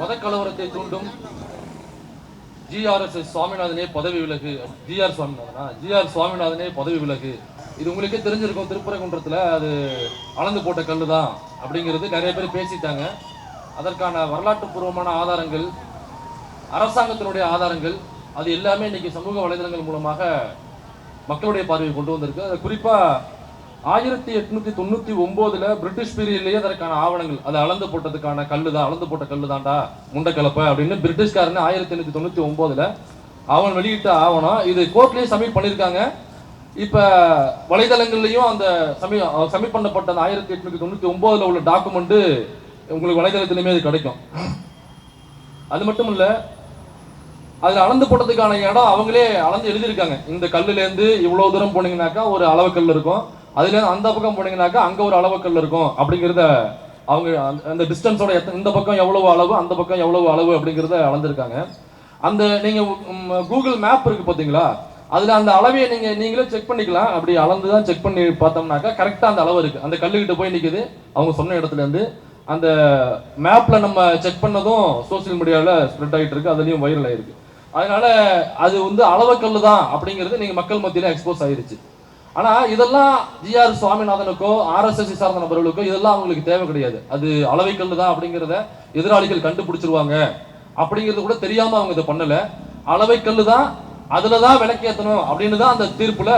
மத கலவரத்தை தூண்டும் ஜிஆர்எஸ் சுவாமிநாதனே பதவி விலகு. ஜிஆர் சுவாமிநாதனா? ஜிஆர் சுவாமிநாதனே பதவி விலகு. இது உங்களுக்கே தெரிஞ்சிருக்கும் திருப்பரங்குன்றத்தில் அது அளந்து போட்ட கல்லு தான் அப்படிங்கிறது நிறைய பேர் பேசிட்டாங்க. அதற்கான வரலாற்று பூர்வமான ஆதாரங்கள் அரசாங்கத்தினுடைய ஆதாரங்கள் அது எல்லாமே இன்னைக்கு சமூக வலைதளங்கள் மூலமாக மக்களுடைய பார்வையை கொண்டு வந்திருக்கு. அது குறிப்பாக ஆயிரத்தி எட்நூத்தி தொண்ணூத்தி ஒன்பதுல பிரிட்டிஷ் பீரியட்லயே அதற்கான ஆவணங்கள் அதை அளந்து போட்டதுக்கான கல்லு தான் அளந்து போட்ட கல்லு தான்டா முண்டக்கலப்பை அப்படின்னு பிரிட்டிஷ்காரன் ஆயிரத்தி எண்ணூத்தி தொண்ணூத்தி ஒன்பதுல அவன் வெளியிட்ட ஆவணம். இது கோர்ட்லயே சப்மிட் பண்ணியிருக்காங்க இப்ப வலைதளங்கள்லயும் அந்த சமி சப்மிட் பண்ணப்பட்ட அந்த ஆயிரத்தி எட்நூத்தி தொண்ணூத்தி ஒன்பதுல உள்ள டாக்குமெண்ட் உங்களுக்கு வலைதளத்திலுமே அது கிடைக்கும். அது மட்டும் இல்ல அதில் அளந்து போட்டதுக்கான இடம் அவங்களே அளந்து எழுதியிருக்காங்க. இந்த கல்லுலேருந்து இவ்வளோ தூரம் போனீங்கன்னாக்கா ஒரு அளவு கல் இருக்கும். அதுல அந்த பக்கம் போனீங்கன்னாக்கா அங்க ஒரு அளவு கல் இருக்கும் அப்படிங்கிறத அவங்க அந்த- அந்த டிஸ்டன்ஸோட இந்த பக்கம் எவ்வளவு அளவு அந்த பக்கம் எவ்வளவு அளவு அப்படிங்கிறத அளந்திருக்காங்க. அந்த நீங்க கூகுள் மேப் இருக்கு பாத்தீங்களா? அதுல அந்த அளவையை நீங்க நீங்களே செக் பண்ணிக்கலாம். அப்படி அளந்து தான் செக் பண்ணி பார்த்தோம்னாக்கா கரெக்டா அந்த அளவு இருக்கு. அந்த கல்லுகிட்ட போய் நிக்குது. அவங்க சொன்ன இடத்துல இருந்து அந்த மேப்ல நம்ம செக் பண்ணதும் சோஷியல் மீடியால ஸ்ப்ரெட் ஆகிட்டு இருக்கு. அதுலயும் வைரல் ஆயிருக்கு. அதனால அது வந்து அளவக்கல்லு தான் அப்படிங்கிறது நீங்க மக்கள் மத்தியில எக்ஸ்போஸ் ஆயிருச்சு. ஆனா இதெல்லாம் ஜிஆர் சுவாமிநாதனுக்கோ ஆர்எஸ்எஸ் சார்ந்த நபர்களுக்கோ இதெல்லாம் அவங்களுக்கு தேவை கிடையாது. அது அளவை கல்லு தான் அப்படிங்கிறத எதிராளிகள் கண்டுபிடிச்சிருவாங்க. அப்படிங்கிறது கூட தெரியாம அவங்க இதை பண்ணல. கல்லு தான் அதுல தான் விளக்கேற்றணும் அப்படின்னு தான் அந்த தீர்ப்புல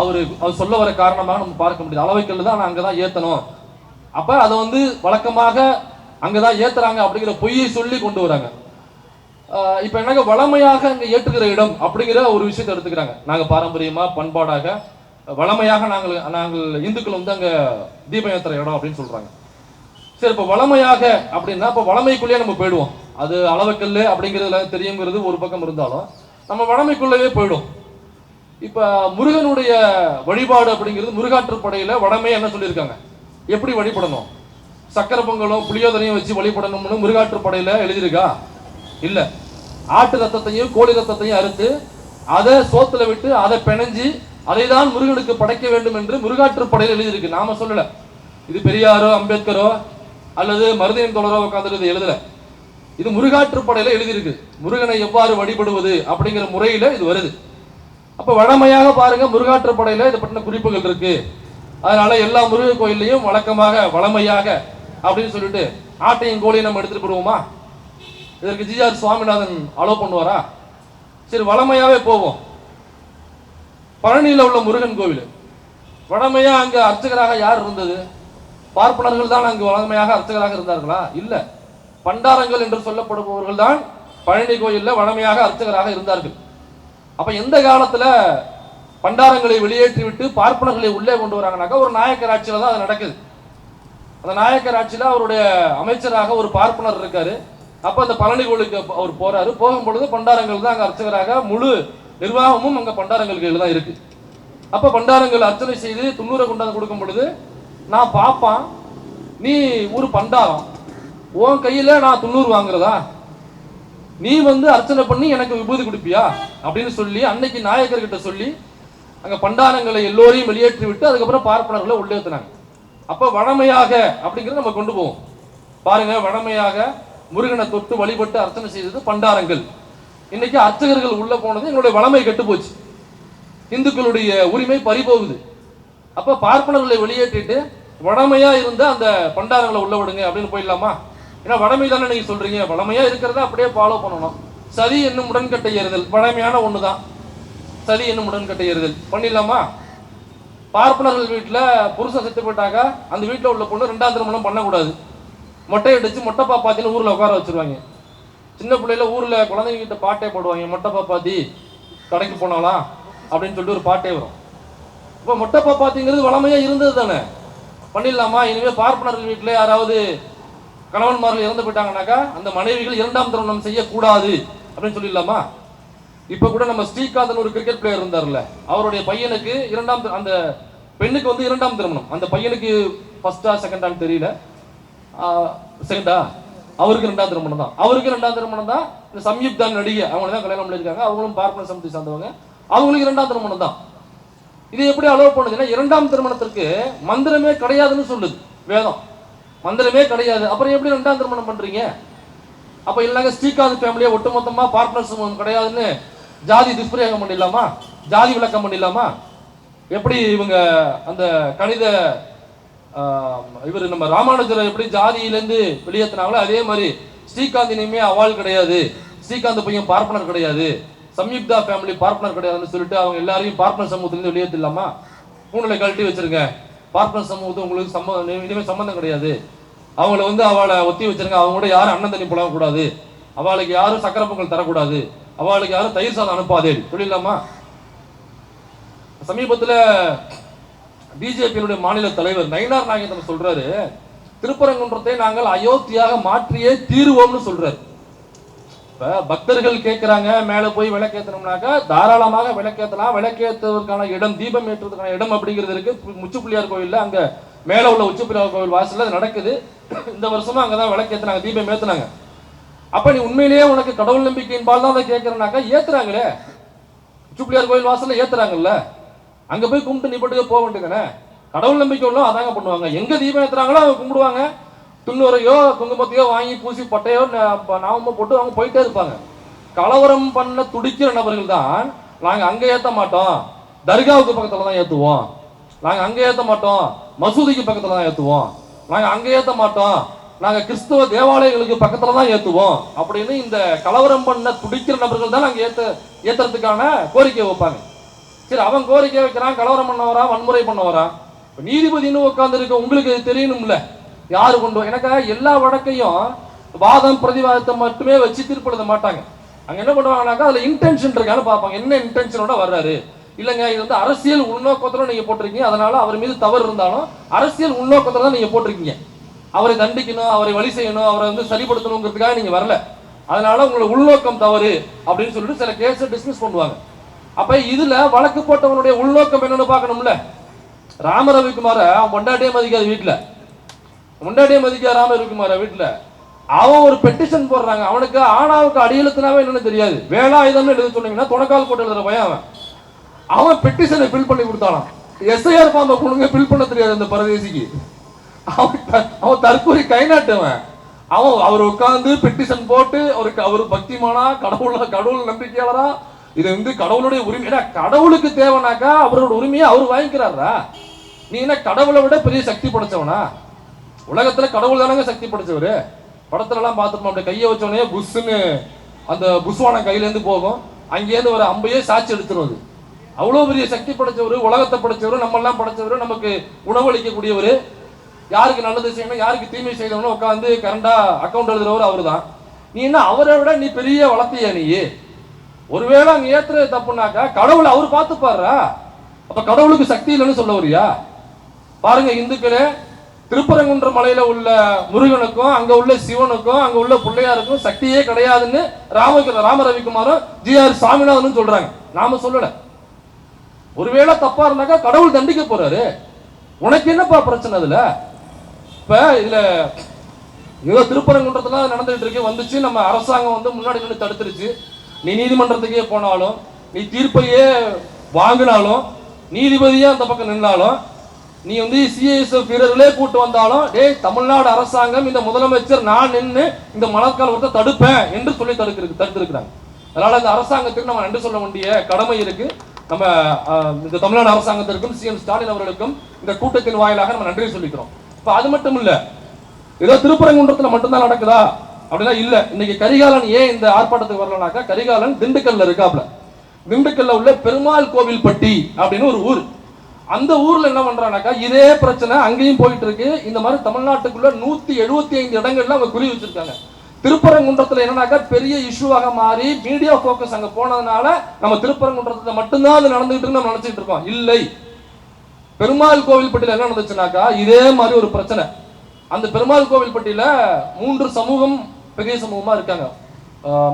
அவரு அவர் சொல்ல வர காரணமாக நம்ம பார்க்க முடியாது. அளவை கல்லு தான் நான் அங்கதான் ஏத்தணும். அப்ப அதை வந்து வழக்கமாக அங்கதான் ஏத்துறாங்க அப்படிங்கிற பொய்யை சொல்லி கொண்டு வராங்க. இப்ப என்னங்க வளமையாக அங்க ஏற்றுகிற இடம் அப்படிங்கிற ஒரு விஷயத்தை எடுத்துக்கிறாங்க. நாங்க பாரம்பரியமா பண்பாடாக வளமையாக நாங்கள் நாங்கள் இந்துக்கள் வந்து அங்கே தீபம் ஏத்துற இடம் அப்படின்னு சொல்கிறாங்க சரி இப்போ வளமையாக அப்படின்னா இப்போ வளமைக்குள்ளேயே நம்ம போயிடுவோம். அது அளவுக்கல்லு அப்படிங்கிறதுல தெரியுங்கிறது ஒரு பக்கம் இருந்தாலும் நம்ம வளமைக்குள்ளேயே போயிடும் இப்போ முருகனுடைய வழிபாடு அப்படிங்கிறது முருகாற்று படையில் வடமே என்ன சொல்லியிருக்காங்க? எப்படி வழிபடணும்? சக்கரை பொங்கலும் புளியோதரையும் வச்சு வழிபடணும்னு முருகாற்று படையில் எழுதியிருக்கா? இல்லை. ஆட்டு ரத்தத்தையும் கோழி ரத்தத்தையும் அறுத்து அதை சோத்துல விட்டு அதை பிணைஞ்சு அதை தான் முருகனுக்கு படைக்க வேண்டும் என்று முருகாற்றுப்படையில் எழுதியிருக்கு. நாம சொல்லல. இது பெரியாரோ அம்பேத்கரோ அல்லது மருதையன் தொடரோ உட்காந்துருது எழுதல. இது முருகாற்றுப்படையில எழுதியிருக்கு. முருகனை எவ்வாறு வழிபடுவது அப்படிங்கிற முறையில இது வருது. அப்ப வழமையாக பாருங்க முருகாற்றுப்படையில இதை பற்றின குறிப்புகள் இருக்கு. அதனால எல்லா முருகன் கோயில்லையும் வழக்கமாக வளமையாக அப்படின்னு சொல்லிட்டு ஆட்டையும் கோழியும் நம்ம எடுத்துட்டு போடுவோமா? இதற்கு ஜிஆர் சுவாமிநாதன் அலோவ் பண்ணுவாரா? சரி வளமையாவே போவோம். பழனியில் உள்ள முருகன் கோவில். வழமையாக அங்கே அர்ச்சகராக யார் இருந்தது? பார்ப்பனர்கள் தான் அங்கு வழமையாக அர்ச்சகராக இருந்தார்களா? இல்லை. பண்டாரங்கள் என்று சொல்லப்படுபவர்கள் தான் பழனி கோயிலில் வழமையாக அர்ச்சகராக இருந்தார்கள். அப்போ எந்த காலத்தில் பண்டாரங்களை வெளியேற்றி விட்டு பார்ப்பனர்களை உள்ளே கொண்டு வராங்கனாக்கா ஒரு நாயக்கர் ஆட்சியில் தான் அது நடக்குது. அந்த நாயக்கர் ஆட்சியில் அவருடைய அமைச்சராக ஒரு பார்ப்பனர் இருக்காரு. அப்போ அந்த பழனி கோயிலுக்கு அவர் போறாரு. போகும்பொழுது பண்டாரங்கள் தான் அங்கே அர்ச்சகராக முழு நிர்வாகமும் அங்கே பண்டாரங்கள் கையில் தான் இருக்கு. அப்போ பண்டாரங்கள் அர்ச்சனை செய்து துண்ணூரை கொண்டாந்து கொடுக்கும் பொழுது நான் பார்ப்பான் நீ ஒரு பண்டாரம் உன் கையில் நான் துண்ணூறு வாங்குறதா? நீ வந்து அர்ச்சனை பண்ணி எனக்கு விபூதி கொடுப்பியா? அப்படின்னு சொல்லி அன்னைக்கு நாயக்கர்கிட்ட சொல்லி அங்கே பண்டாரங்களை எல்லோரையும் வெளியேற்றி விட்டு அதுக்கப்புறம் பார்ப்பனர்களை உள்ளேத்துனாங்க அப்போ வழமையாக அப்படிங்கிறத நம்ம கொண்டு போவோம். பாருங்க வழமையாக முருகனை தொட்டு வழிபட்டு அர்ச்சனை செய்தது பண்டாரங்கள். இன்னைக்கு அர்ச்சகர்கள் உள்ள போனது எங்களுடைய வளமை கெட்டு போச்சு இந்துக்களுடைய உரிமை பறிபோகுது. அப்ப பார்ப்பனர்களை வெளியேற்றிட்டு வடமையா இருந்த அந்த பண்டாரங்களை உள்ள விடுங்க அப்படின்னு போயிடலாமா? ஏன்னா வடமை தானே நீங்க சொல்றீங்க. வடமையா இருக்கிறத அப்படியே ஃபாலோ பண்ணணும். சதி என்னும் உடன்கட்டை ஏறுதல். வடமையான ஒண்ணுதான். சதி என்னும் உடன்கட்டை ஏறுதல். பண்ணிடலாமா? பார்ப்பனர்கள் வீட்டில் புருஷன் செத்து போயிட்டாக்கா அந்த வீட்டில் உள்ள பொண்ணு ரெண்டாம் திருமணம் பண்ணக்கூடாது. மொட்டை அடிச்சு மொட்டை பாப்பாத்தின்னு ஊரில் உட்கார வச்சிருவாங்க. சின்ன பிள்ளையில ஊர்ல குழந்தைங்க கிட்ட பாட்டே போடுவாங்க மொட்டை பாப்பாத்தி கடைக்கு போனாலாம் அப்படின்னு சொல்லிட்டு ஒரு பாட்டே வரும். இப்போ மொட்டை பாப்பாத்திங்கிறது வளமையா இருந்தது தானே? பண்ணிடலாமா? இனிமே பார்ப்பனர்கள் வீட்டுல யாராவது கணவன்மார்கள் இறந்து போயிட்டாங்கன்னாக்கா அந்த மனைவிகள் இரண்டாம் திருமணம் செய்யக்கூடாது அப்படின்னு சொல்லிடலாமா? இப்ப கூட நம்ம ஸ்ரீகாந்தன் ஒரு கிரிக்கெட் பிளேயர் இருந்தார்ல அவருடைய பையனுக்கு இரண்டாம் அந்த பெண்ணுக்கு வந்து இரண்டாம் திருமணம். அந்த பையனுக்கு ஃபர்ஸ்டா செகண்டான்னு தெரியல. செகண்டா அவருக்கு ரெண்டாம் திருமணம் தான். அவருக்கு ரெண்டாவது திருமணம் தான். இந்த சம்யுக்தா நடிகை அவங்க தான் கல்யாணம் பண்ணியிருக்காங்க. அவங்களும் பார்ப்பன சமூகத்தை சார்ந்தவங்க. அவங்களுக்கு இரண்டாம் திருமணம் தான். இது எப்படி அலோவ் பண்ணுதுன்னா இரண்டாம் திருமணத்திற்கு மந்திரமே கிடையாதுன்னு சொல்லுது. வேதம். மந்திரமே கிடையாது. அப்புறம் எப்படி ரெண்டாம் திருமணம் பண்றீங்க? அப்போ இல்லைங்க ஸ்ரீகாந்த் ஃபேமிலியை ஒட்டுமொத்தமா பார்ட்னர்ஸ் சமூகம் கிடையாதுன்னு ஜாதி துஷ்பிரயோகம் பண்ணிடலாமா? ஜாதி விளக்கம் பண்ணிடலாமா? எப்படி இவங்க அந்த கணித இவர் நம்ம ராமானுஜர் எப்படி ஜாதியிலேருந்து வெளியேற்றினாங்களோ அதே மாதிரி ஸ்ரீகாந்த் இனிமே அவால் கிடையாது. ஸ்ரீகாந்த் பையன் பார்ப்பனர் கிடையாது. சம்யுக்தா ஃபேமிலி பார்ப்பனர் கிடையாதுன்னு சொல்லிட்டு அவங்க எல்லாரையும் பார்ப்பனர் சமூகத்திலேருந்து வெளியேற்றிடலாமா பூனலை கழட்டி வச்சிருங்க. பார்ப்பனர் சமூகத்து உங்களுக்கு சம்மந்தம் இனிமேல் சம்மந்தம் கிடையாது. அவங்கள வந்து அவளை ஒத்தி வச்சிருங்க. அவங்க கூட யாரும் அண்ணன் தண்ணி புலங்க கூடாது. அவளுக்கு யாரும் சக்கரை பொங்கல் தரக்கூடாது. அவளுக்கு யாரும் தயிர் சாதம் அனுப்பாதே. சொல்லிடலாமா? சமீபத்தில் பிஜேபியினுடைய மாநில தலைவர் நயினார் நாகேந்திரன் சொல்றாரு? திருப்பரங்குன்றத்தை நாங்கள் அயோத்தியாக மாற்றியே தீருவோம்னு சொல்றாரு. இப்போ பக்தர்கள் கேட்குறாங்க மேலே போய் விளக்கேத்தணும்னாக்கா தாராளமாக விளக்கேற்றலாம் விளக்கேற்றுவதற்கான இடம் தீபம் ஏற்றுவதற்கான இடம் அப்படிங்கிறது இருக்கு. முச்சுப்பிள்ளையார் கோயிலில் அங்கே மேலே உள்ள உச்சி கோவில் வாசலில் அது நடக்குது. இந்த வருஷமும் அங்கே தான் விளக்கேற்றினாங்க தீபம் ஏத்துனாங்க. அப்போ நீ உண்மையிலேயே உனக்கு கடவுள் நம்பிக்கையின்பால் தான் அதை கேட்குறனாக்கா ஏற்றுறாங்களே உச்சி கோயில் வாசலில் ஏத்துறாங்கல்ல. அங்கே போய் கும்பிட்டு நீ பாட்டுக்கு போக வேண்டியதானே கடவுள் நம்பிக்கை உள்ளவங்க அதாங்க பண்ணுவாங்க. எங்கே தீபம் ஏற்றுறாங்களோ அவங்க கும்பிடுவாங்க. துண்ணுரையோ குங்குமத்தையோ வாங்கி பூசி பட்டையோ நாமமோ போட்டு அவங்க போயிட்டே இருப்பாங்க. கலவரம் பண்ண துடிக்கிற நபர்கள் தான் நாங்கள் அங்கே ஏற்ற மாட்டோம். தர்காவுக்கு பக்கத்தில் தான் ஏற்றுவோம் நாங்கள் அங்கே ஏற்ற மாட்டோம். மசூதிக்கு பக்கத்தில் தான் ஏற்றுவோம் நாங்கள் அங்கே ஏற்ற மாட்டோம். நாங்கள் கிறிஸ்துவ தேவாலயங்களுக்கு பக்கத்தில் தான் ஏற்றுவோம் அப்படின்னு இந்த கலவரம் பண்ண துடிக்கிற நபர்கள் தான் நாங்கள் ஏற்ற ஏற்றுறதுக்கான கோரிக்கை வைப்பாங்க. சரி அவன் கோரிக்கை வைக்கிறான் கலவரம் பண்ண வரா வன்முறை பண்ண வரா நீதிபதினு உட்காந்துருக்க உங்களுக்கு இது தெரியணும்ல? யாரு கொண்டு எனக்கு எல்லா வழக்கையும் வாதம் பிரதிவாதத்தை மட்டுமே வச்சு தீர்ப்பு மாட்டாங்க. அங்க என்ன பண்ணுவாங்கன்னாக்கா அதுல இன்டென்ஷன் இருக்கான்னு பார்ப்பாங்க. என்ன இன்டென்ஷனோட வர்றாரு? இல்லைங்க இது வந்து அரசியல் உள்நோக்கத்தில் நீங்கள் போட்டிருக்கீங்க. அதனால அவர் மீது தவறு இருந்தாலும் அரசியல் உள்நோக்கத்தில் தான் நீங்கள் போட்டிருக்கீங்க. அவரை தண்டிக்கணும் அவரை வழி செய்யணும் அவரை வந்து சரிப்படுத்தணுங்கிறதுக்காக நீங்கள் வரல. அதனால உங்களோட உள்நோக்கம் தவறு அப்படின்னு சொல்லிட்டு சில கேஸை டிஸ்மிஸ் பண்ணுவாங்க. அப்ப இதுல வழக்கு போட்டவனுடைய உள்நோக்கம் என்னன்னு பார்க்கணும்ல. ராம ரவிக்குமார அவன் பொண்டாட்டியே மதிக்காது வீட்டுல. பொண்டாட்டியே மதிக்காத ராம ரவிக்குமார வீட்டுல. அவன் ஒரு பெட்டிஷன் போடுறாங்க. அவனுக்கு ஆணாவுக்கு அடியெழுத்துனாவே என்னன்னு தெரியாது. வேலாயுதம்னு எழுத சொன்னீங்கன்னா தொடக்கால் போட்டு எழுதுற பையன் அவன். அவன் பெட்டிஷனை ஃபில் பண்ணி கொடுத்தானாம். எஸ்ஐஆர் ஃபார்மை கொடுங்க ஃபில் பண்ண தெரியாது அந்த பரதேசிக்கு. அவன் அவன் தற்கொலை கை நாட்டுவன் அவன் அவர் உட்காந்து பெட்டிஷன் போட்டு அவருக்கு அவர் பக்திமானா கடவுள் கடவுள் நம்பிக்கையாளரா இது வந்து கடவுளுடைய உரிமை ஏன்னா கடவுளுக்கு தேவைனாக்கா அவரோட உரிமையை அவர் வாங்கிக்கிறாரா நீ என்ன கடவுளை விட பெரிய சக்தி படைச்சவனா? உலகத்துல கடவுள் தானங்க சக்தி படைச்சவர். படத்துல எல்லாம் பார்த்துருப்போம் அப்படி கையை வச்சோடனே புஷ்ன்னு அந்த புஷ்வானம் கையிலேருந்து போகும். அங்கேருந்து ஒரு அம்பையே சாட்சி எடுத்துருவது அவ்வளோ பெரிய சக்தி படைச்சவர் உலகத்தை படைச்சவர் நம்ம எல்லாம் படைச்சவர் நமக்கு உணவளிக்கக்கூடியவர் யாருக்கு நல்லது செய்யணும் யாருக்கு தீமை செய்யணும்னு உட்காந்து கரண்டா அக்கௌண்ட் எழுதுறவர் அவர்தான். நீ என்ன அவரை விட நீ பெரிய வளர்த்தியா நீ ஒருவேளை அங்க ஏத்துறது தப்புனாக்கா கடவுள் அவர் பார்த்துப்பாருடா அப்ப கடவுளுக்கு சக்தி இல்லைன்னு சொல்ல வரியா? பாருங்க இந்துக்களே திருப்பரங்குன்ற மலையில உள்ள முருகனுக்கும் அங்க உள்ள சிவனுக்கும் அங்க உள்ள பிள்ளையாருக்கும் சக்தியே கிடையாதுன்னு ராம ராம ரவிக்குமாரும் ஜி ஆர் சாமிநாதனும் சொல்றாங்க. நாம சொல்லல. ஒருவேளை தப்பா இருந்தாக்கா கடவுள் தண்டிக்க போறாரு. உனக்கு என்னப்பா பிரச்சனை அதுல? இப்ப இதுல ஏதோ திருப்பரங்குன்றத்துல நடந்துட்டு இருக்கு வந்துச்சு நம்ம அரசாங்கம் வந்து முன்னாடி நின்று தடுத்துருச்சு. நீ நீதிமன்றத்துக்கே போனாலும் நீ தீர்ப்பையே வாங்கினாலும் நீதிபதியே அந்த பக்கம் நின்னாலும் நீ வந்து சிஐஎஸ்எஃப் வீரர்களே கூட்டு வந்தாலும் டேய் தமிழ்நாடு அரசாங்கம் இந்த முதலமைச்சர் நான் நின்று இந்த மலர்காலத்தை தடுப்பேன் என்று சொல்லி தடுக்கிறது தடுத்திருக்கிறாங்க. அதனால இந்த அரசாங்கத்துக்கு நம்ம நன்றி சொல்ல வேண்டிய கடமை இருக்கு. நம்ம இந்த தமிழ்நாடு அரசாங்கத்திற்கும் சிஎம் ஸ்டாலின் அவர்களுக்கும் இந்த கூட்டத்தின் வாயிலாக நம்ம நன்றி சொல்லிக்கிறோம். இப்போ அது மட்டும் இல்லை ஏதோ திருப்பரங்குன்றத்தில் மட்டும்தான் நடக்குதா? அப்படின்னா இல்ல. இன்னைக்கு கரிகாலன் ஏன் இந்த ஆர்ப்பாட்டத்துக்கு வரலனாக்கா கரிகாலன் திண்டுக்கல்ல இருக்காப்ல. திண்டுக்கல்ல உள்ள பெருமாள் கோவில்பட்டி அப்படின்னு ஒரு ஊர். அந்த ஊர்ல என்ன பண்றானாக்கா இதே பிரச்சனை அங்கேயும் போயிட்டு இருக்கு இந்த மாதிரி தமிழ்நாட்டுக்குள்ள நூத்தி எழுபத்தி ஐந்து இடங்கள்ல அவங்க குறி வச்சிருக்காங்க. திருப்பரங்குன்றத்துல என்னன்னாக்கா பெரிய இஷ்யூவாக மாறி மீடியா ஃபோக்கஸ் அங்க போனதுனால நம்ம திருப்பரங்குன்றத்துல மட்டும்தான் அது நடந்துகிட்டு நம்ம நினைச்சிட்டு இருக்கோம். இல்லை. பெருமாள் கோவில்பட்டியில என்ன நடந்துச்சுனாக்கா இதே மாதிரி ஒரு பிரச்சனை. அந்த பெருமாள் கோவில்பட்டியில மூன்று சமூகம் பெரிய சமூகமா இருக்காங்க.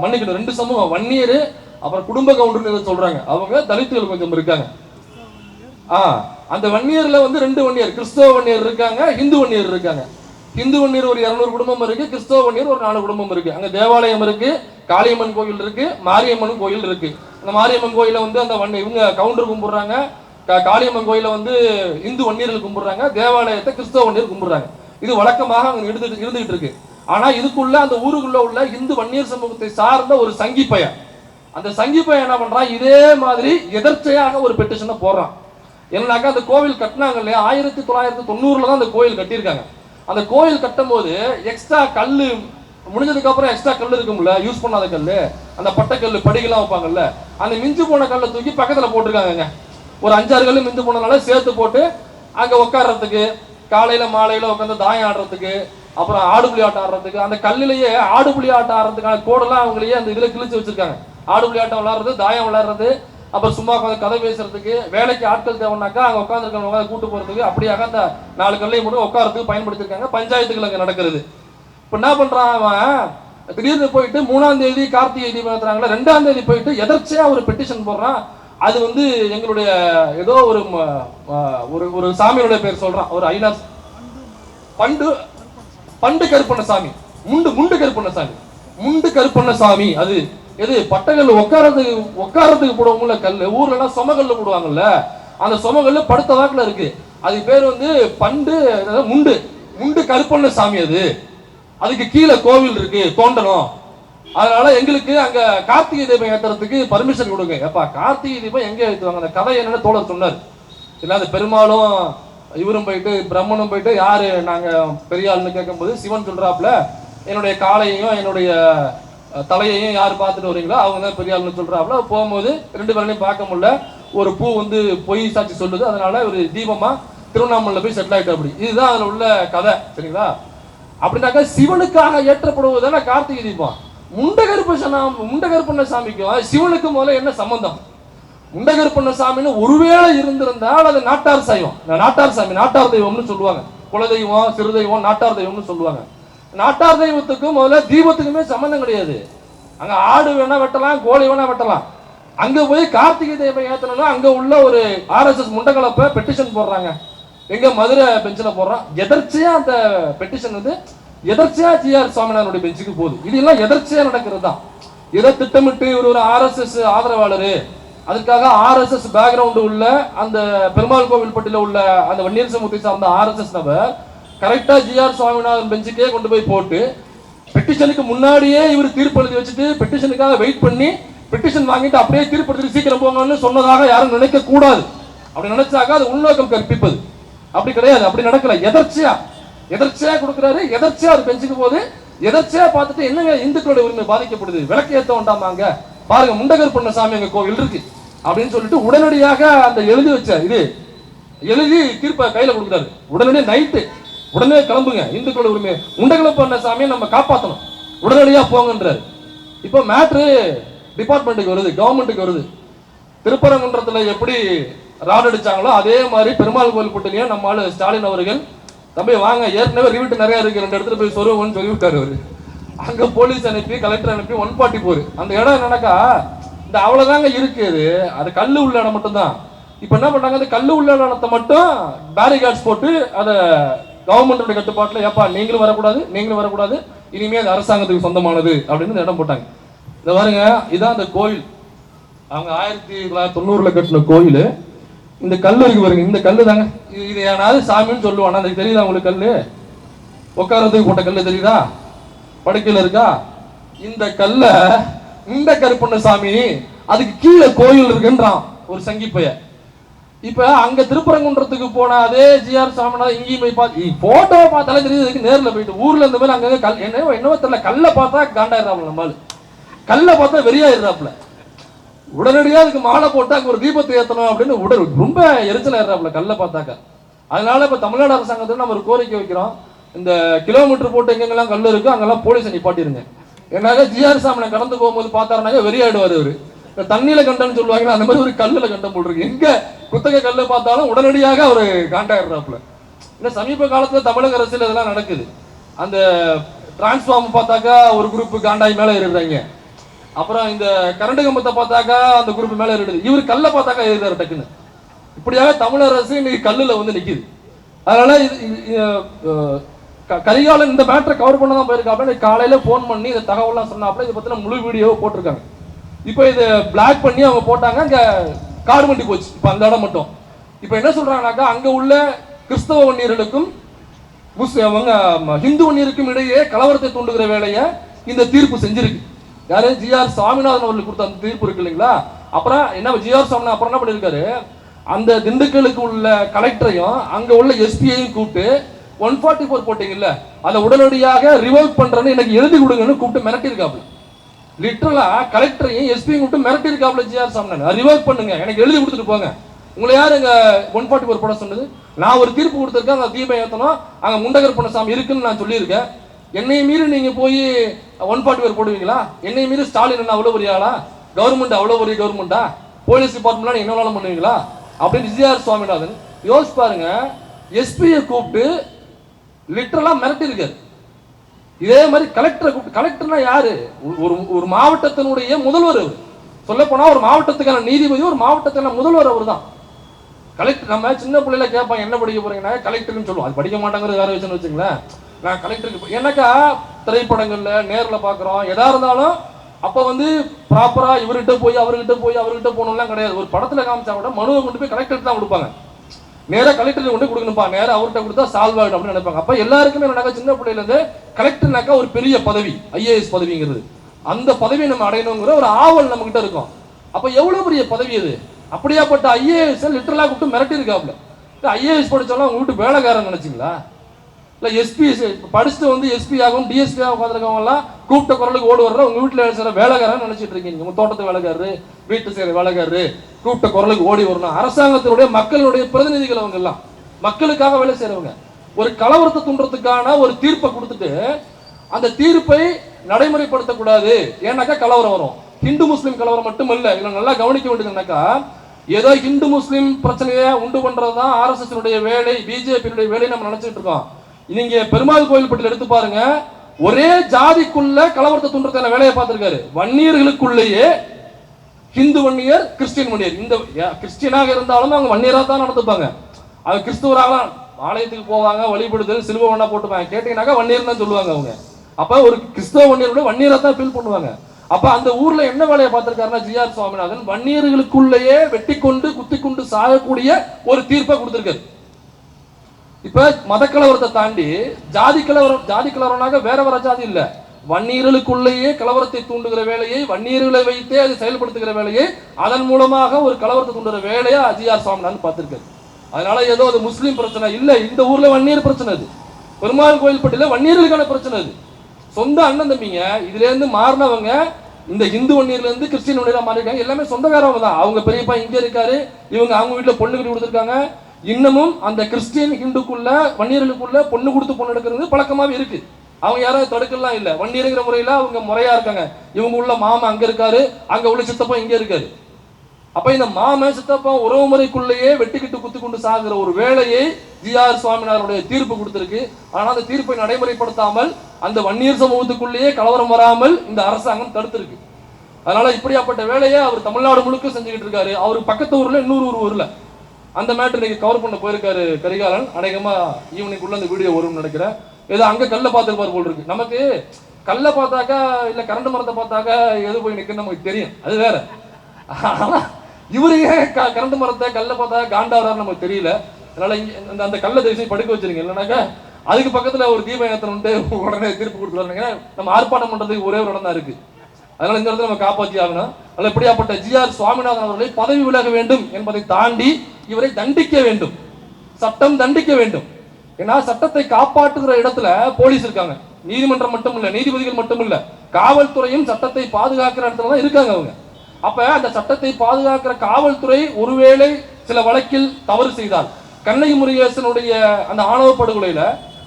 மன்னிக்கணும். ரெண்டு சமூகம் வன்னியர் அப்புறம் குடும்ப கவுண்டர்னு சொல்றாங்க. அவங்க தலித்துகள் கொஞ்சம் இருக்காங்க. ஆ அந்த வன்னியர்ல வந்து ரெண்டு வன்னியர் கிறிஸ்தவ வன்னியர் இருக்காங்க இந்து வன்னியர் இருக்காங்க. இந்து வன்னியர் ஒரு இரநூறு குடும்பம் இருக்கு கிறிஸ்தவ வன்னியர் ஒரு நாலு குடும்பம் இருக்கு. அங்க தேவாலயம் இருக்கு காளியம்மன் கோயில் இருக்கு மாரியம்மன் கோயில் இருக்கு. அந்த மாரியம்மன் கோயில வந்து அந்த வன்னி இவங்க கவுண்டர் கும்பிடுறாங்க. காளியம்மன் கோயில வந்து இந்து வன்னியர்கள் கும்பிடுறாங்க தேவாலயத்தை கிறிஸ்தவ வன்னியர் கும்பிடுறாங்க. இது வழக்கமாக அங்க இருந்துட்டு இருந்துகிட்டு இருக்கு. ஆனா இதுக்குள்ள அந்த ஊருக்குள்ள உள்ள இந்து வன்னியர் சமூகத்தை சார்ந்த ஒரு சங்கி பையன். அந்த சங்கி பையன் என்ன பண்றான்? இதே மாதிரி எதர்ச்சையாக ஒரு பெட்டிஷனை போடுறான். என்னன்னாக்கா அந்த கோவில் கட்டினாங்க இல்லையா? ஆயிரத்தி தொள்ளாயிரத்தி தொண்ணூறுல தான் அந்த கோயில் கட்டியிருக்காங்க. அந்த கோயில் கட்டும் போது எக்ஸ்ட்ரா கல் முடிஞ்சதுக்கு அப்புறம் எக்ஸ்ட்ரா கல் இருக்கும்ல? யூஸ் பண்ணாத கல்லு. அந்த பட்டக்கல் படிகள்லாம் வைப்பாங்கல்ல? அந்த மிஞ்சு போன கல்லை தூக்கி பக்கத்தில் போட்டிருக்காங்க ஒரு அஞ்சாறு கல் மிஞ்சு போனதுனால சேர்த்து போட்டு அங்கே உட்காடுறதுக்கு காலையில் மாலையில் உட்காந்து தாயம் ஆடுறதுக்கு அப்புறம் ஆடுபுலி ஆட்டம் ஆடுறதுக்கு அந்த கல்லுலயே ஆடுபுலி ஆட்டம் ஆடுறதுக்கான கோடெல்லாம் அவங்களையே அந்த இதில் கிழிச்சு வச்சிருக்காங்க. ஆடுபுலி ஆட்டம் விளாட்றது தாயம் விளாட்றது அப்புறம் சும்மா உட்காந்து கதை பேசுறதுக்கு வேலைக்கு ஆட்கள் தேவைன்னாக்கா அங்கே உட்காந்துருக்கவங்க உட்காந்து கூட்டு போகிறதுக்கு அப்படியாக அந்த நாலு கல்லையும் மட்டும் உட்காரத்துக்கு பயன்படுத்திருக்காங்க. பஞ்சாயத்துகள் அங்கே நடக்கிறது. இப்போ என்ன பண்ணுறான் அவன்? திடீர்னு போயிட்டு மூணாம் தேதி கார்த்திகை தீபம் நடத்துறாங்களா ரெண்டாம் தேதி போயிட்டு எதர்ச்சியாக ஒரு பெட்டிஷன் போடுறான். அது வந்து எங்களுடைய ஏதோ ஒரு ம- ஒரு ஒரு சாமியோட பேர் சொல்கிறான் ஒரு ஐநா பண்டு பண்டு கருப்பண்ணசாமி. முண்டு முண்டு கருப்பண்ணசாமி. முண்டு கருப்பண்ணசாமி அது எது பட்டக்கல் உட்காரத்துக்கு உட்காரத்துக்கு போடுவோம்ல கல் ஊர்ல சுமகல்ல போடுவாங்கல்ல அந்த சுமகல்ல படுத்த வாக்கில் இருக்கு. அது பேர் வந்து பண்டு அதாவது முண்டு. முண்டு கருப்பண்ணசாமி அது. அதுக்கு கீழே கோவில் இருக்கு தோண்டணும். அதனால எங்களுக்கு அங்க கார்த்திகை தீபம் ஏத்துறதுக்கு பர்மிஷன் கொடுங்க. ஏப்பா கார்த்திகை தீபம் எங்க ஏற்றுவாங்க அந்த கதை என்னன்னு தோழர் சொன்னார். இல்லை அது பெருமாளும் இவரும் போயிட்டு பிரம்மனும் போயிட்டு யார் நாங்கள் பெரிய கேட்கும்போது சிவன் சொல்கிறாப்புல என்னுடைய காலையையும் என்னுடைய தலையையும் யார் பார்த்துட்டு வரீங்களோ அவங்க தான் பெரிய சொல்கிறாப்புல போகும்போது ரெண்டு பேரையும் பார்க்க முடியல. ஒரு பூ வந்து பொய் சாட்சி சொல்லுது. அதனால ஒரு தீபமாக திருவண்ணாமலையில் போய் செட்டில் ஆகிட்டு அப்படி. இதுதான் அதில் உள்ள கதை சரிங்களா? அப்படின்னாக்கா சிவனுக்காக ஏற்றப்படுவதான கார்த்திகை தீபம். முண்டகருப்ப முண்டகருப்பண்ண சாமிக்கும் சிவனுக்கு முதல்ல என்ன சம்பந்தம்? முண்டகருப்பண்ண சாமின்னு ஒருவேளை இருந்திருந்தால் அது நாட்டார் சைவம். நாட்டார் சாமி நாட்டார் தெய்வம்னு சொல்லுவாங்க. குலதெய்வம் சிறு தெய்வம் நாட்டார் தெய்வம்னு சொல்லுவாங்க. நாட்டார் தெய்வத்துக்கும் முதல்ல தீபத்துக்குமே சம்பந்தம் கிடையாது. அங்க ஆடு வேணா வெட்டலாம் கோழி வேணா வெட்டலாம். அங்க போய் கார்த்திகை தீபம் ஏத்தணும்னா அங்க உள்ள ஒரு ஆர்எஸ்எஸ் முண்டகலப்ப பெட்டிஷன் போடுறாங்க. எங்க மதுரை பெஞ்சில் போடுறோம். எதர்ச்சியா அந்த பெட்டிஷன் வந்து எதர்ச்சியா ஜிஆர் சுவாமிநாதனுடைய பெஞ்சுக்கு போகுது. இது எல்லாம் எதர்ச்சியா நடக்கிறது தான் இதை திட்டமிட்டு இவர் ஒரு ஆர்எஸ்எஸ் ஆதரவாளர். அதுக்காக ஆர்எஸ்எஸ் பேக்ரவுண்டு உள்ள அந்த பெருமாள் கோவில்பட்டியில உள்ள அந்த வன்னியர் சமூகத்தை சார்ந்த ஆர்எஸ்எஸ் நபர் கரெக்டாக ஜிஆர் சுவாமிநாதன் பெஞ்சுக்கே கொண்டு போய் போட்டு பெட்டிஷனுக்கு முன்னாடியே இவர் தீர்ப்பு எழுதி வச்சுட்டு பெட்டிஷனுக்காக வெயிட் பண்ணி பெட்டிஷன் வாங்கிட்டு அப்படியே தீர்ப்பு எடுத்துட்டு சீக்கிரம் போங்கன்னு சொன்னதாக யாரும் நினைக்க கூடாது. அப்படி நினைச்சாக்க அது உள்நோக்கம் கற்பிப்பது. அப்படி கிடையாது. அப்படி நடக்கல. எதர்ச்சியா? எதர்ச்சியா கொடுக்குறாரு. எதர்ச்சியா அது பெஞ்சுக்கும் போது எதர்ச்சியா பார்த்துட்டு என்னங்க இந்துக்களுடைய உரிமை பாதிக்கப்படுது? விளக்கு ஏற்ற வேண்டாமாங்க? பாருங்க முண்டகர் பண்ண சாமி எங்க கோவில் இருக்கு. அப்படின்னு சொல்லிட்டு உடனடியாக அந்த எழுதி வச்ச இது எழுதி தீர்ப்பை கையில கொடுக்குறாரு. உடனடியே நைட்டு உடனே கிளம்புங்க. இந்துக்களோட உரிமை. முண்டகல பண்ண சாமியை நம்ம காப்பாற்றணும் உடனடியாக போங்கன்றாரு. இப்போ மேட்ரு டிபார்ட்மெண்ட்டுக்கு வருது கவர்மெண்ட்டுக்கு வருது. திருப்பரங்குன்றத்தில் எப்படி ராட் அடிச்சாங்களோ அதே மாதிரி பெருமாள் கோயில் பட்டிலையும் நம்ம ஆளு ஸ்டாலின் அவர்கள் தம்பி வாங்க ஏற்கனவே ரிவிட்டு நிறைய இருக்கு. ரெண்டு இடத்துல போய் சொருவோம்னு சொல்லி அவர். அங்க போலீஸ் அனுப்பி கலெக்டர் அனுப்பி ஒன் ஃபார்ட்டி போர். அந்த இடம் என்னன்னாக்கா இந்த அவ்வளவுதாங்க இருக்குது அது. கல் கல்லு உள்ள இடம் மட்டும்தான். இப்போ என்ன பண்ணாங்க அந்த கல்லு உள்ள இடத்தை மட்டும் பேரிகார்ட்ஸ் போட்டு அதை கவர்மெண்டோட கட்டுப்பாட்டில் ஏப்பா நீங்களும் வரக்கூடாது நீங்களும் வரக்கூடாது இனிமே அது அரசாங்கத்துக்கு சொந்தமானது அப்படின்னு இடம் போட்டாங்க. இந்த பாருங்க இதான் அந்த கோயில். அவங்க ஆயிரத்தி தொள்ளாயிரத்தி தொண்ணூறுல கட்டின கோயில். இந்த கல் இருக்கு பாருங்க இந்த கல் தாங்க இது இது ஏனாவது சாமின்னு சொல்லுவானா? அதுக்கு தெரியுதா உங்களுக்கு கல் உட்காரத்துக்கு போட்ட கல் தெரியுதா? படுக்கையில் இருக்கா? இந்த கல்ல இந்த கருப்பண்ண சாமி அதுக்கு கீழே கோயில் இருக்குன்றான் ஒரு சங்கிப்பைய இப்ப அங்க திருப்பரங்குன்றத்துக்கு போன அதே ஜிஆர் சாமிநாதன் இங்கேயும் போய் பார்த்து போட்டோவை பார்த்தாலே தெரியுது இதுக்கு நேர்ல போயிட்டு ஊர்ல இந்த மாதிரி அங்கே கல் என்ன என்னவோ தெரியல. கல்லை பார்த்தா காண்டாயிடுறாப்ல நம்மால் கல்லை பார்த்தா வெறியாயிடுறாப்ல உடனடியாக அதுக்கு மாலை போட்டு அங்கே ஒரு தீபத்தை ஏற்றணும் அப்படின்னு உடல் ரொம்ப எரிச்சல் ஆயிடுறாப்ல கல்லை பார்த்தாக்க. அதனால இப்போ தமிழ்நாடு அரசாங்கத்தில் நம்ம ஒரு கோரிக்கை வைக்கிறோம். இந்த கிலோமீட்டர் போட்டு எங்கெங்கெல்லாம் கல் இருக்கு அங்கெல்லாம் போலீஸை நிப்பாட்டிருங்க. ஏன்னாக்க ஜிஆர் சாமனை கடந்து போகும்போது பார்த்தாருனாக்க வெறியாடுவார் அவர். இந்த தண்ணியில கண்டன்னு சொல்லுவாங்க அந்த மாதிரி ஒரு கல்லுல கண்டம் போட்டிருக்கு. எங்க குத்தகை கல்லை பார்த்தாலும் உடனடியாக அவர் காண்டாயிடுறாப்ல இல்லை சமீப காலத்துல தமிழக அரசியல் இதெல்லாம் நடக்குது. அந்த டிரான்ஸ்ஃபார்ம் பார்த்தாக்கா ஒரு குரூப் காண்டாய் மேல ஏறிடுறாங்க. அப்புறம் இந்த கரண்ட் கம்பத்தை பார்த்தாக்கா அந்த குரூப் மேல ஏறிடுது. இவர் கல்லை பார்த்தாக்கா ஏறிடுறாரு டக்குன்னு. இப்படியாக தமிழ் அரசு இன்னைக்கு கல்லுல வந்து நிக்குது. அதனால இது கரிகாலன் இந்த மேட்டரை கவர் பண்ண தான் போயிருக்காப்ல காலையில ஃபோன் பண்ணி இந்த தகவல்லாம் சொன்னாப்ல இதை பத்தின முழு வீடியோவை போட்டிருக்காங்க. இப்போ இதை பிளாக் பண்ணி அவங்க போட்டாங்க. அங்கே காடு வண்டி போச்சு. இப்போ அந்த இடம் மட்டும். இப்போ என்ன சொல்றாங்கனாக்கா அங்கே உள்ள கிறிஸ்தவ வன்னியர்களுக்கும் முஸ் அவங்க ம, ஹிந்து வன்னியருக்கும் இடையே கலவரத்தை தூண்டுகிற வேலையை இந்த தீர்ப்பு செஞ்சிருக்கு. யாரு? ஜிஆர் சாமிநாதன் அவர்களுக்கு கொடுத்த அந்த தீர்ப்பு இருக்கு இல்லைங்களா? அப்புறம் என்ன ஜிஆர் சாமிநாதன் அப்புறம் என்ன பண்ணியிருக்காரு? அந்த திண்டுக்கலுக்கு உள்ள கலெக்டரையும் அங்கே உள்ள எஸ்பியையும் கூப்பிட்டு ஒன் ஃபார்ட்டி ஃபோர் போட்டீங்கல்ல அதை உடனடியாக ரிவோல்வ் பண்றேன்னு எனக்கு எழுதி கொடுங்கன்னு கூப்பிட்டு மிரட்டியிருக்காப்புல. லிட்டரலா கலெக்டரையும் எஸ்பியும் கூப்பிட்டு மிரட்டி இருக்காப்ல ஜிஆர் சாமிநாதன். ரிவர்க் பண்ணுங்க. எனக்கு எழுதி கொடுத்துட்டு போங்க. உங்களை யார் எங்க ஒன் ஃபார்ட்டி ஃபோர் போட சொன்னது? நான் ஒரு தீர்ப்பு கொடுத்துருக்கேன் அந்த தீபம் ஏற்றணும் அங்கே முண்டகர் பண்ணசாமி இருக்குன்னு நான் சொல்லியிருக்கேன். என்னை மீறி நீங்க போய் ஒன் ஃபார்ட்டி ஃபோர் போடுவீங்களா? என்னை மீறி ஸ்டாலின் என்ன அவ்வளோ பெரிய ஆளா? கவர்மெண்ட் அவ்வளோ பெரிய கவர்மெண்டா போலீஸ் டிபார்ட்மெண்ட்லாம் என்ன வேணாலும் பண்ணுவீங்களா? அப்படின்னு விஜயார் சுவாமிநாதன் யோசிச்சு பாருங்க. எஸ்பியை கூப்பிட்டு லிட்டரலாக மிரட்டி இருக்காரு இதே மாதிரி கலெக்டரை கூப்பிட்டு கலெக்டர்னா யாரு? ஒரு- ஒரு மாவட்டத்தினுடைய முதல்வர் அவர். சொல்ல ஒரு மாவட்டத்துக்கான நீதிபதி ஒரு மாவட்டத்துக்கான முதல்வர் அவர் தான் கலெக்டர் நம்ம சின்ன பிள்ளைல கேட்பாங்க என்ன படிக்க போறீங்கன்னா கலெக்டர்னு சொல்லுவோம் அது படிக்க மாட்டாங்கிறது வேற விஷயம்னு வச்சுங்களேன் நான் கலெக்டருக்கு என்னக்கா திரைப்படங்களில் நேரில் பார்க்குறோம் எதா இருந்தாலும் அப்போ வந்து ப்ராப்பராக இவர்கிட்ட போய் அவர்கிட்ட போய் அவர்கிட்ட போகணும்லாம் கிடையாது. ஒரு படத்தில் காமிச்சா கூட மனுவை கொண்டு போய் கலெக்டர் தான் கொடுப்பாங்க. நேராக கலெக்டர் கொண்டு கொடுக்கணும்ப்பா. நேராக அவர்கிட்ட கொடுத்தா சால்வ் ஆகிடும் அப்படின்னு நினைப்பாங்க. அப்போ எல்லாருக்குமே என்னக்கா சின்ன பிள்ளையிலேருந்து கலெக்டர்னாக்கா ஒரு பெரிய பதவி ஐஏஎஸ் பதவிங்கிறது. அந்த பதவியை நம்ம அடையணுங்கிற ஒரு ஆவல் நம்ம கிட்ட இருக்கும். அப்போ எவ்வளோ பெரிய பதவி அது அப்படியாப்பட்ட ஐஏஎஸ் லிட்டரலாக கூப்பிட்டு மிரட்டி இருக்காப்ல ஐஏஎஸ் படித்தாலும் அவங்க வீட்டு வேலைக்காரன் நினைச்சீங்களா? இல்லை எஸ்பி படிச்சுட்டு வந்து எஸ்பி ஆகும் டிஎஸ்பி ஆகும் உட்காந்துருக்கவங்க கூப்பிட்ட குரலுக்கு ஓடு வர்ற உங்கள் வீட்டில் வேலை செய்யற வேலைக்காரன் நினச்சிட்டு இருக்கீங்க. உங்கள் தோட்டத்து வேலைக்காரரு வீட்டு செய்கிற வேலைக்காரரு கூப்பிட்ட குரலுக்கு ஓடி வரணும். அரசாங்கத்தினுடைய மக்களுடைய பிரதிநிதிகள் அவங்க எல்லாம் மக்களுக்காக வேலை செய்கிறவங்க ஒரு கலவரத்தை தூண்டுறதுக்கான ஒரு தீர்ப்பை கொடுத்துட்டு அந்த தீர்ப்பை நடைமுறைப்படுத்தக்கூடாது. ஏன்னாக்கா கலவரம் வரும். ஹிந்து முஸ்லீம் கலவரம் மட்டுமல்ல. இதில் நல்லா கவனிக்க வேண்டியதுனாக்கா ஏதோ ஹிந்து முஸ்லீம் பிரச்சனையை உண்டு பண்ணுறது தான் ஆர்எஸ்எஸ்னுடைய வேலை பிஜேபியினுடைய வேலை நம்ம நினச்சிட்டு இருக்கோம். நீங்க பெருமாள் கோயில் பட்டியல் எடுத்து பாருங்க. ஒரே ஜாதிக்குள்ள கலவரத்தை தூண்டுறதுக்கான வேலையை பார்த்திருக்காரு. வன்னியர்களுக்குள்ளேயே ஹிந்து வன்னியர் கிறிஸ்டியன் வன்னியர். இந்த யா- கிறிஸ்டியனாக இருந்தாலும் அவங்க வன்னியராக தான் நடந்துப்பாங்க. அவங்க கிறிஸ்துவராக ஆலயத்துக்கு போவாங்க வழிபடுதல் சிலுவை ஒன்றா போட்டுப்பாங்க. கேட்டீங்கன்னாக்கா வன்னியர் தான் சொல்லுவாங்க அவங்க. அப்போ ஒரு கிறிஸ்தவ வன்னியரோட வன்னியராக தான் ஃபீல் பண்ணுவாங்க. அப்போ அந்த ஊரில் என்ன வேலையை பார்த்துருக்காருன்னா ஜிஆர் சுவாமிநாதன் வன்னியர்களுக்குள்ளேயே வெட்டி கொண்டு குத்தி கொண்டு சாகக்கூடிய ஒரு தீர்ப்பை கொடுத்துருக்காரு. இப்போ மத கலவரத்தை தாண்டி ஜாதி கலவரம் ஜாதி கலவரம்னாக்க வேற வேற ஜாதி இல்லை. வன்னியர்களுக்குள்ளேயே கலவரத்தை தூண்டுகிற வேலையை வன்னியர்களை வைத்தே அது செயல்படுத்துகிற வேலையை அதன் மூலமாக ஒரு கலவரத்தை தூண்டுகிற வேலையை அஜிஆர் சாமினான்னு பார்த்துருக்காரு. அதனால ஏதோ அது முஸ்லீம் பிரச்சனை இல்லை இந்த ஊர்ல வன்னியர் பிரச்சனை அது. பெருமாள் கோயில் பட்டியல வன்னியர்களுக்கான பிரச்சனை அது. சொந்த அண்ணன் தம்பிங்க இதுலேருந்து மாறினவங்க இந்த இந்து வன்னியர்ல கிறிஸ்டின் வன்னியரா மாறிருக்காங்க எல்லாமே சொந்தக்காரவங்க தான். அவங்க பெரியப்பா இங்கே இருக்காரு இவங்க அவங்க வீட்டில் பொண்ணு கட்டி கொடுத்துருக்காங்க. இன்னமும் அந்த கிறிஸ்டியன் ஹிந்துக்குள்ள வன்னியர்களுக்குள்ள பொண்ணு கொடுத்து பொண்ணு எடுக்கிறது பழக்கமாவே இருக்கு. அவங்க யாரும் தடுக்கலாம் இல்லை. வன்னியருங்கிற முறையில அவங்க முறையா இருக்காங்க. இவங்க உள்ள மாமா அங்க இருக்காரு அங்க உள்ள சித்தப்பா இங்க இருக்காரு. அப்ப இந்த மாம சித்தப்பா உறவு முறைக்குள்ளேயே வெட்டிக்கிட்டு குத்து கொண்டு சாகுற ஒரு வேலையை ஜிஆர் சுவாமினாருடைய தீர்ப்பு கொடுத்திருக்கு. ஆனா அந்த தீர்ப்பை நடைமுறைப்படுத்தாமல் அந்த வன்னியர் சமூகத்துக்குள்ளேயே கலவரம் வராமல் இந்த அரசாங்கம் தடுத்திருக்கு. அதனால இப்படியாப்பட்ட வேலையை அவர் தமிழ்நாடு முழுக்க செஞ்சுக்கிட்டு இருக்காரு. அவர் பக்கத்து ஊர்ல இன்னொரு ஊர் ஊர்ல. அந்த மேட்டர் இன்னைக்கு கவர் பண்ண போயிருக்காரு கரிகாலன். அநேகமாக ஈவினிங்குள்ள அந்த வீடியோ வரும்னு நினைக்கிறேன். ஏதோ அங்கே கல்ல பார்த்துருப்பார் போல் இருக்கு. நமக்கு கல்லை பார்த்தாக்கா இல்லை கரண்ட் மரத்தை பார்த்தாக்கா எது போய் நிற்குன்னு நமக்கு தெரியும். அது வேற. ஆனா இவரு க- கரண்ட் மரத்தை கல்லை பார்த்தா காண்டாரான்னு நமக்கு தெரியல. அதனால இந்த அந்த அந்த கல்ல படுக்க வச்சிருங்க. இல்லைனாக்கா அதுக்கு பக்கத்தில் ஒரு தீப ஏத்தணும்ட்டு உடனே தீர்ப்பு கொடுத்துருவாங்க நம்ம ஆர்ப்பாட்டம் பண்ணுறதுக்கு ஒரே ஒரு இடம் தான் இருக்குது அதனால இந்த இடத்துல நம்ம காப்பாற்றி ஆகணும். அதனால இப்படியாப்பட்ட ஜிஆர் சுவாமிநாதன் அவர்களை பதவி விலக வேண்டும் என்பதை தாண்டி இவரை தண்டிக்க வேண்டும். சட்டம் தண்டிக்க வேண்டும். ஏன்னா சட்டத்தை காப்பாற்றுகிற இடத்துல போலீஸ் இருக்காங்க. நீதிமன்றம் மட்டும் இல்லை நீதிபதிகள் மட்டும் இல்லை காவல்துறையும் சட்டத்தை பாதுகாக்கிற இடத்துல தான் இருக்காங்க அவங்க. அப்ப அந்த சட்டத்தை பாதுகாக்கிற காவல்துறை ஒருவேளை சில வழக்கில் தவறு செய்தால் கண்ணகி முருகேசனுடைய அந்த ஆணவ படுகொலையில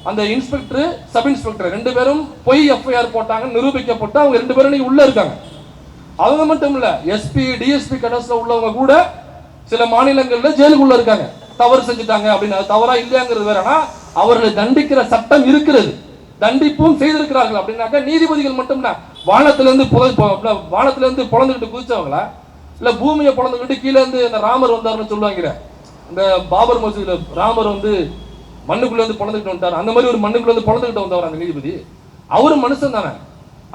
அந்த இன்ஸ்பெக்டர் சப் இன்ஸ்பெக்டர் ரெண்டு பேரும் பொய் எஃப்ஐஆர் போட்டாங்க நிரூபிக்கப்பட்டு அவங்க ரெண்டு பேரும் உள்ள இருக்காங்க. அவங்க மட்டும் இல்ல எஸ்பி டிஎஸ்பி கடஸ்ல உள்ளவங்க கூட சில மாநிலங்கள்ல ஜெயிலுக்குள்ள இருக்காங்க. தவறு செஞ்சுட்டாங்க அப்படின்னு தவறா இல்லையாங்கிறது வேற. ஆனா அவர்களை தண்டிக்கிற சட்டம் இருக்கிறது. தண்டிப்பும் செய்திருக்கிறார்கள். அப்படின்னாக்கா நீதிபதிகள் மட்டும் தான் வானத்திலிருந்து இருந்து புத பொ- இல்ல, குதிச்சவங்களா? இல்ல பூமியை பொழந்துக்கிட்டு கீழே இருந்து இந்த ராமர் வந்தாருன்னு சொல்லுவாங்க இந்த பாபர் மசூதியில் ராமர் வந்து மண்ணுக்குள்ளே வந்து பிறந்துக்கிட்டு வந்துட்டார். அந்த மாதிரி ஒரு மண்ணுக்குள்ளே வந்து பிறந்துக்கிட்டு வந்தவர் அந்த நீதிபதி. அவரும் மனுஷன் தானே.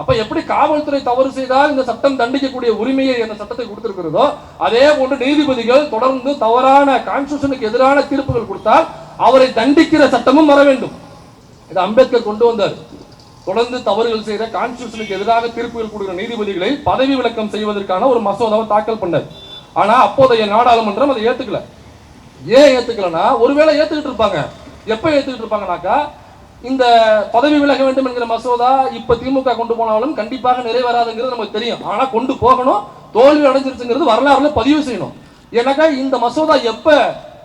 அப்ப எப்படி காவல்துறை தவறு செய்தால் இந்த சட்டம் தண்டிக்கக்கூடிய உரிமையை அந்த சட்டத்தை கொடுத்திருக்கிறதோ அதே போன்று நீதிபதிகள் தொடர்ந்து தவறான கான்ஸ்டியூஷனுக்கு எதிரான தீர்ப்புகள் கொடுத்தால் அவரை தண்டிக்கிற சட்டமும் வர வேண்டும். இது அம்பேத்கர் கொண்டு வந்தார். தொடர்ந்து தவறுகள் செய்கிற கான்ஸ்டியூஷனுக்கு எதிராக தீர்ப்புகள் கொடுக்கிற நீதிபதிகளை பதவி விலக்கம் செய்வதற்கான ஒரு மசோதாவை தாக்கல் பண்ணார். ஆனா அப்போதைய நாடாளுமன்றம் அதை ஏத்துக்கல. ஏன் ஏத்துக்கலனா ஒருவேளை ஏத்துக்கிட்டு இருப்பாங்க. எப்போ ஏத்துக்கிட்டு இருப்பாங்கனாக்கா இந்த பதவி விலக வேண்டும் என்கிற மசோதா இப்போ திமுக கொண்டு போனாலும் கண்டிப்பாக நிறைவேறாதுங்கிறது நமக்கு தெரியும். ஆனால் கொண்டு போகணும் தோல்வி அடைஞ்சிருச்சுங்கிறது வரலாறுல பதிவு செய்யணும். ஏன்னாக்கா இந்த மசோதா எப்போ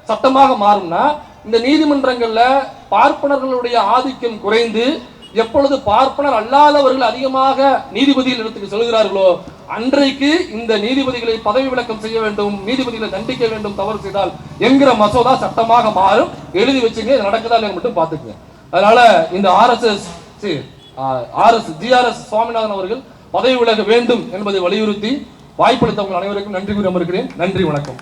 சட்டமாக மாறும்னா இந்த நீதிமன்றங்களில் பார்ப்பனர்களுடைய ஆதிக்கம் குறைந்து எப்பொழுது பார்ப்பனர் அல்லாதவர்கள் அதிகமாக நீதிபதிகள் இடத்துக்கு செல்கிறார்களோ அன்றைக்கு இந்த நீதிபதிகளை பதவி விலக்கம் செய்ய வேண்டும் நீதிபதிகளை தண்டிக்க வேண்டும் தவறு செய்தால் என்கிற மசோதா சட்டமாக மாறும். எழுதி வச்சுங்க நடக்குதா இல்லைன்னு மட்டும் பார்த்துக்குங்க. அதனால இந்த ஆர்எஸ்எஸ் ஆர்எஸ் ஜிஆர்எஸ் சுவாமிநாதன் அவர்கள் பதவி விலக வேண்டும் என்பதை வலியுறுத்தி வாய்ப்பளித்தவங்க அனைவருக்கும் நன்றி கூறி அமர்கிறேன். நன்றி வணக்கம்.